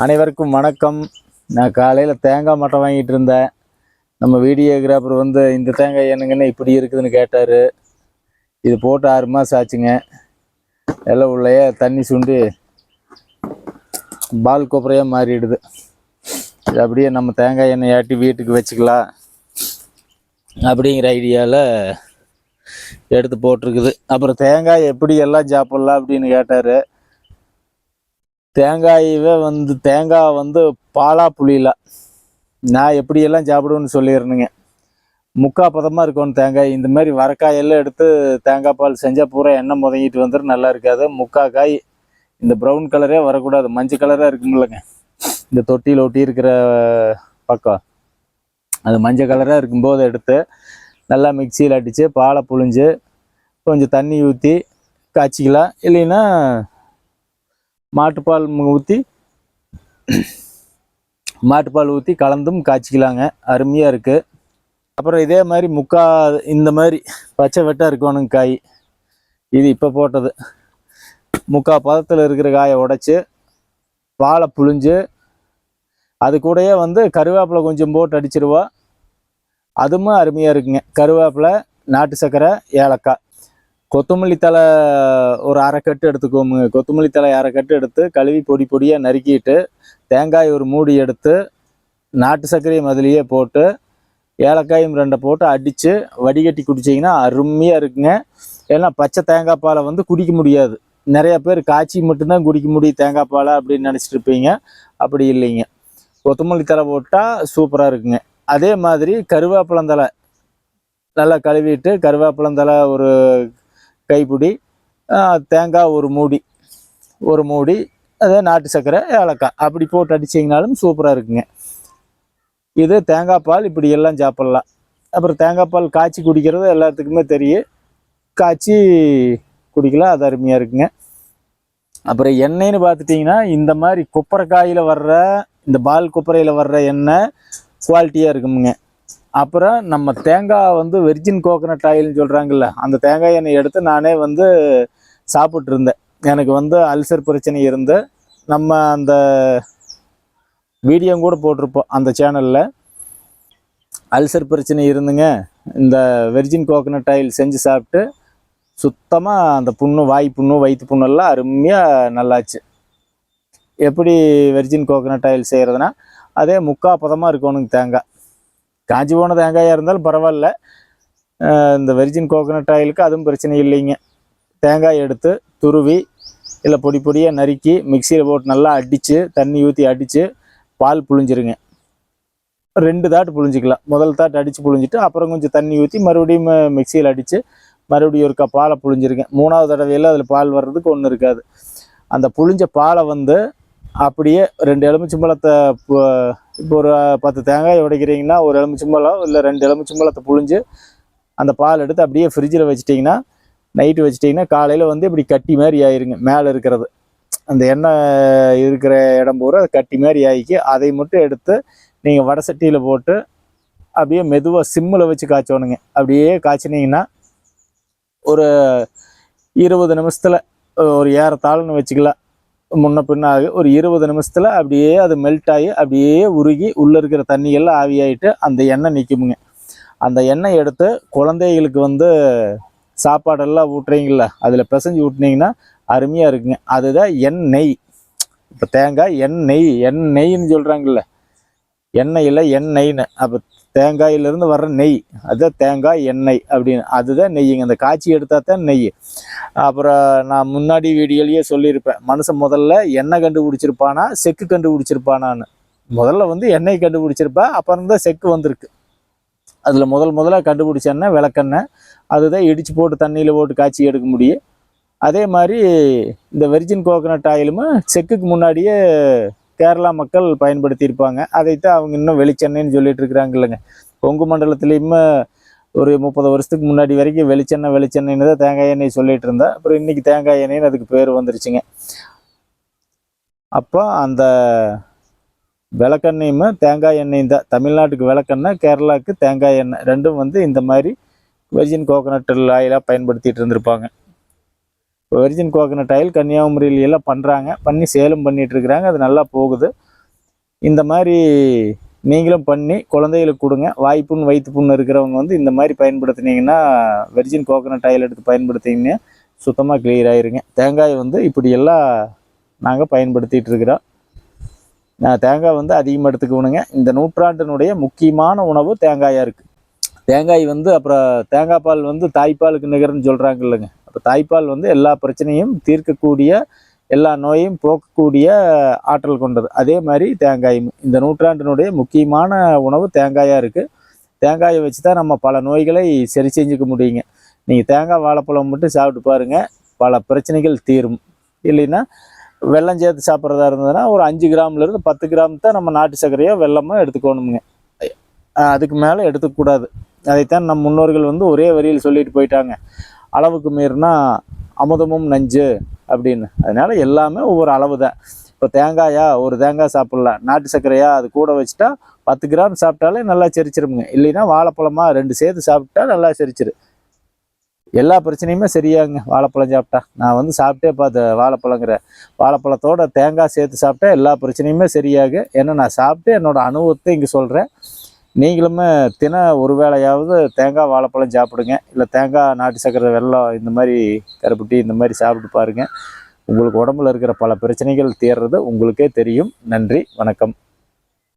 அனைவருக்கும் வணக்கம். நான் காலையில் தேங்காய் மட்டை வாங்கிட்டு இருந்தேன். நம்ம வீடியோகிராஃபர் வந்து இந்த தேங்காய் என்னங்கன்னு இப்படி இருக்குதுன்னு கேட்டார். இது போட்டு ஆறு மாதம் ஆச்சுங்க. எல்லாம் உள்ளேயே தண்ணி சுண்டி பால் கொப்பரையாக மாறிடுது. இது அப்படியே நம்ம தேங்காய் எண்ணெய் ஆட்டி வீட்டுக்கு வச்சுக்கலாம். அப்படிங்கிற ஐடியாவில் எடுத்து போட்டிருக்குது. அப்புறம் தேங்காய் எப்படி எல்லாம் சாப்பிட்லாம் அப்படின்னு கேட்டார். தேங்காயவே வந்து தேங்காய் வந்து பாலா புளியில. நான் எப்படியெல்லாம் சாப்பிடுவேன்னு சொல்லிடுறேங்க முக்கா பதமாக இருக்கணும் தேங்காய். இந்த மாதிரி வரக்காயெல்லாம் எடுத்து தேங்காய் பால் செஞ்சால் பூரா எண்ணெய் முதங்கிட்டு வந்துடும் நல்லா இருக்காது. முக்கா காய் இந்த ப்ரௌன் கலரே வரக்கூடாது. மஞ்சள் கலராக இருக்குமில்லங்க. இந்த தொட்டியில் ஒட்டி இருக்கிற பக்கம். அது மஞ்சள் கலராக இருக்கும்போது எடுத்து நல்லா மிக்சியில் அடித்து பாலை புழிஞ்சு கொஞ்சம் தண்ணி ஊற்றி காய்ச்சிக்கலாம். இல்லைன்னா மாட்டுப்பால் ஊற்றி மாட்டுப்பால் ஊற்றி கலந்தும் காய்ச்சிக்கலாங்க. அருமையாக இருக்குது அப்புறம் இதே மாதிரி முக்கா இந்த மாதிரி பச்சை வெட்டாக இருக்கணுங்க காய். இது இப்போ போட்டது. முக்கா பதத்தில் இருக்கிற காயை உடைச்சி வாழை புழிஞ்சு அது கூடயே வந்து கருவேப்பிலை கொஞ்சம் போட்டு அடிச்சிருவா. அதுவும் அருமையாக இருக்குங்க. கருவேப்பிலை நாட்டு சர்க்கரை ஏலக்காய். கொத்தமல்லி தழை ஒரு அரை கட்டு எடுத்துக்கோமுங்க கொத்தமல்லி தழை அரை கட்டு எடுத்து கழுவி பொடி பொடியாக நறுக்கிட்டு தேங்காய் ஒரு மூடி எடுத்து நாட்டு சர்க்கரையும் அதுலேயே போட்டு ஏலக்காயும் ரெண்டை போட்டு அடித்து வடிகட்டி குடிச்சிங்கன்னா அருமையாக இருக்குங்க. ஏன்னா பச்சை தேங்காய் பாலை வந்து குடிக்க முடியாது. நிறைய பேர் காய்ச்சி மட்டும்தான் குடிக்க முடியும் தேங்காய் பாலை அப்படின்னு நினச்சிட்டு இருப்பீங்க. அப்படி இல்லைங்க. கொத்தமல்லி தழை போட்டால் சூப்பராக இருக்குங்க. அதே மாதிரி கருவேப்பிலந்தலை நல்லா கழுவிட்டு கருவேப்பிலந்தலை ஒரு கைப்பிடி தேங்காய் ஒரு மூடி ஒரு மூடி அதே நாட்டு சர்க்கரை ஏலக்காய். அப்படி போட்டு அடிச்சிங்கனாலும் சூப்பராக இருக்குங்க. இது தேங்காய் பால் இப்படி எல்லாம் சாப்பிட்லாம். அப்புறம் தேங்காய் பால் காய்ச்சி குடிக்கிறது எல்லாத்துக்குமே தெரியும். காய்ச்சி குடிக்கலாம் அது அருமையாக இருக்குங்க. அப்புறம் எண்ணெய்னு பார்த்துட்டிங்கன்னா இந்த மாதிரி கொப்பரைக்காயில் வர்ற இந்த பால் கொப்பரையில் வர்ற எண்ணெய் குவாலிட்டியாக இருக்குமுங்க. அப்புறம் நம்ம தேங்காய் வந்து வெர்ஜின் கோகனட் ஆயில்னு சொல்கிறாங்கல்ல அந்த தேங்காய் எண்ணெய் எடுத்து நானே வந்து சாப்பிட்டு இருந்தேன் எனக்கு வந்து அல்சர் பிரச்சனை இருந்து நம்ம அந்த வீடியோ கூட போட்டிருப்போம் அந்த சேனலில் அல்சர் பிரச்சனை இருந்துங்க. இந்த வெர்ஜின் கோகனட் ஆயில் செஞ்சு சாப்பிட்டு சுத்தமாக அந்த புண்ணு வாய் புண்ணு வயிற்று புண்ணெல்லாம் அருமையாக நல்லாச்சு. எப்படி வெர்ஜின் கோகனட் ஆயில் செய்கிறதுனா அதே முக்கா பதமாக இருக்கணுங்க தேங்காய். காஞ்சி போன தேங்காயாக இருந்தாலும் பரவாயில்ல. இந்த வெர்ஜின் கோகோனட் ஆயிலுக்கு அதுவும் பிரச்சனை இல்லைங்க. தேங்காய் எடுத்து துருவி இல்லை பொடி பொடியாக நறுக்கி மிக்சியில் போட்டு நல்லா அடித்து தண்ணி ஊற்றி அடித்து பால் புழிஞ்சிருங்க. ரெண்டு தாட்டு புழிஞ்சிக்கலாம். முதல் தாட்டு அடித்து புழிஞ்சிட்டு அப்புறம் கொஞ்சம் தண்ணி ஊற்றி மறுபடியும் மிக்சியில் அடித்து மறுபடியும் ஒருக்கா பாலை புழிஞ்சிருங்க. மூணாவது தடவையில் அதில் பால் வர்றதுக்கு ஒன்றும் இருக்காது. அந்த புழிஞ்ச பாலை வந்து அப்படியே ரெண்டு எலுமிச்சம்பழத்தை இப்போ ஒரு பத்து தேங்காய் உடைக்கிறீங்கன்னா ஒரு எலுமிச்சம்பழம் இல்லை ரெண்டு எலுமிச்சம்பழத்தை புழிஞ்சு அந்த பால் எடுத்து அப்படியே ஃப்ரிட்ஜில் வச்சிட்டிங்கன்னா நைட்டு வச்சிட்டிங்கன்னா காலையில் வந்து இப்படி கட்டி மாதிரி ஆயிருங்க மேலே இருக்கிறது. அந்த எண்ணெய் இருக்கிற இடம் பூரா கட்டி மாதிரி ஆகிக்கி அதை மட்டும் எடுத்து நீங்கள் வடை சட்டியில் போட்டு அப்படியே மெதுவாக சிம்மில் வச்சு காய்ச்சோணுங்க. அப்படியே காய்ச்சினீங்கன்னா ஒரு இருபது நிமிஷத்தில் ஒரு ஏறத்தாழ்னு வச்சுக்கலாம். முன்ன பின்னாக ஒரு இருபது நிமிஷத்தில் அப்படியே அது மெல்ட் ஆகி அப்படியே உருகி உள்ளே இருக்கிற தண்ணியெல்லாம் ஆவியாயிட்டு அந்த எண்ணெய் நிற்குமுங்க அந்த எண்ணெய் எடுத்து குழந்தைகளுக்கு வந்து சாப்பாடெல்லாம் ஊட்டுறீங்கள அதில் பிசைஞ்சு ஊட்டினீங்கன்னா அருமையாக இருக்குங்க. அதுதான் எண்ணெய். இப்போ தேங்காய் எண்ணெய் எண்ணெய்ன்னு சொல்கிறாங்கல்ல எண்ணெயில் எண்ணெய்னு. அப்போ தேங்காயிலிருந்து வர்ற நெய் அதுதான் தேங்காய் எண்ணெய் அப்படின்னு. அதுதான் நெய்யுங்க. அந்த காய்ச்சி எடுத்தால் தான் நெய். அப்புறம் நான் முன்னாடி வீடியோலேயே சொல்லியிருப்பேன். மனுஷன் முதல்ல எண்ணெய் கண்டுபிடிச்சிருப்பானா செக்கு கண்டுபிடிச்சிருப்பானான்னு. முதல்ல வந்து எண்ணெய் கண்டுபிடிச்சிருப்பா அப்புறம் தான் செக்கு வந்திருக்கு. அதில் முதல் முதலாக கண்டுபிடிச்ச எண்ணெய் விளக்கெண்ணெய். அதுதான் இடித்து போட்டு தண்ணியில் போட்டு காய்ச்சி எடுக்க முடியும். அதே மாதிரி இந்த வெர்ஜின் கோகனட் ஆயிலுமே செக்குக்கு முன்னாடியே கேரளா மக்கள் பயன்படுத்தியிருப்பாங்க. அதைத்தான் அவங்க இன்னும் வெளிச்சென்னைன்னு சொல்லிட்டு இருக்கிறாங்க இல்லைங்க கொங்கு மண்டலத்துலேயுமே ஒரு முப்பது வருஷத்துக்கு முன்னாடி வரைக்கும் வெளிச்செண்ணெய் வெளிச்செண்ணெய்னு தான் தேங்காய் எண்ணெய் சொல்லிட்டு இருந்தா அப்புறம் இன்னைக்கு தேங்காய் எண்ணெய்னு அதுக்கு பேர் வந்துருச்சுங்க. அப்போ அந்த விளக்கெண்ணையுமே தேங்காய் எண்ணெயும் தான். தமிழ்நாட்டுக்கு விளக்கெண்ணெய் கேரளாவுக்கு தேங்காய் எண்ணெய். ரெண்டும் வந்து இந்த மாதிரி வெர்ஜின் கோகனட் ஆயிலாக பயன்படுத்திட்டு இருந்திருப்பாங்க. வெர்ஜின் கோகனட் ஆயில் கன்னியாகுமரியில எல்லாம் பண்ணுறாங்க பண்ணி சேலம் பண்ணிட்டு இருக்கிறாங்க அது நல்லா போகுது. இந்த மாதிரி நீங்களும் பண்ணி குழந்தைகளுக்கு கொடுங்க. வாய்ப்புண் வயிற்று புண்ணு இருக்கிறவங்க வந்து இந்த மாதிரி பயன்படுத்துனீங்கன்னா வெர்ஜின் கோகனட் ஆயில் எடுத்து பயன்படுத்திங்கன்னா சுத்தமாக கிளியர் ஆயிருங்க. தேங்காய் வந்து இப்படியெல்லாம் நாங்கள் பயன்படுத்திகிட்டு இருக்கிறோம் நான் தேங்காய் வந்து அதிகமாக எடுத்துக்கணுங்க. இந்த நூற்றாண்டினுடைய முக்கியமான உணவு தேங்காயாக இருக்குது தேங்காய் வந்து அப்புறம் தேங்காய் பால் வந்து தாய்ப்பாலுக்கு நிகர்னு சொல்கிறாங்க இல்லைங்க அப்போ தாய்ப்பால் வந்து எல்லா பிரச்சனையும் தீர்க்கக்கூடிய எல்லா நோயையும் போக்கக்கூடிய ஆற்றல் கொண்டது. அதே மாதிரி தேங்காயும் இந்த நூற்றாண்டினுடைய முக்கியமான உணவு தேங்காயாக இருக்குது தேங்காயை வச்சு தான் நம்ம பல நோய்களை சரி செஞ்சுக்க முடியுங்க. நீங்கள் தேங்காய் வாழைப்பழம் மட்டும் சாப்பிட்டு பாருங்கள் பல பிரச்சனைகள் தீரும். இல்லைன்னா வெள்ளம் சேர்த்து சாப்பிட்றதா இருந்ததுன்னா ஒரு அஞ்சு கிராம்லேருந்து பத்து கிராம் தான் நம்ம நாட்டு சர்க்கரையோ வெள்ளமோ எடுத்துக்கணுமுங்க. அதுக்கு மேலே எடுத்துக்கூடாது அதைத்தான் நம் முன்னோர்கள் வந்து ஒரே வரியில் சொல்லிட்டு போயிட்டாங்க. அளவுக்கு மீறினா அமுதமும் நஞ்சு அப்படின்னு. அதனால் எல்லாமே ஒவ்வொரு அளவு தான். இப்போ தேங்காயா ஒரு தேங்காய் சாப்பிட்லாம் நாட்டு சர்க்கரையா அது கூட வச்சுட்டா பத்து கிராம் சாப்பிட்டாலே நல்லா செரிச்சிருமுங்க. இல்லைன்னா வாழைப்பழமா ரெண்டு சேர்த்து சாப்பிட்டா நல்லா செரிச்சிரு. எல்லா பிரச்சனையுமே சரியாகுங்க. வாழைப்பழம் சாப்பிட்டா. நான் வந்து சாப்பிட்டே பார்த்தேன் வாழைப்பழங்கிற. வாழைப்பழத்தோட தேங்காய் சேர்த்து சாப்பிட்டா எல்லா பிரச்சனையுமே சரியாகு. ஏன்னா நான் சாப்பிட்டு என்னோடய அனுபவத்தை இங்கே சொல்கிறேன் நீங்களுமே தினம் ஒரு வேளையாவது தேங்காய் வாழைப்பழம் சாப்பிடுங்க. இல்லை தேங்காய் நாட்டு சர்க்கரை வெள்ளம் இந்த மாதிரி கருப்பட்டி இந்த மாதிரி சாப்பிட்டு பாருங்கள் உங்களுக்கு உடம்புல இருக்கிற பல பிரச்சனைகள் தீர்றது உங்களுக்கே தெரியும். நன்றி வணக்கம்.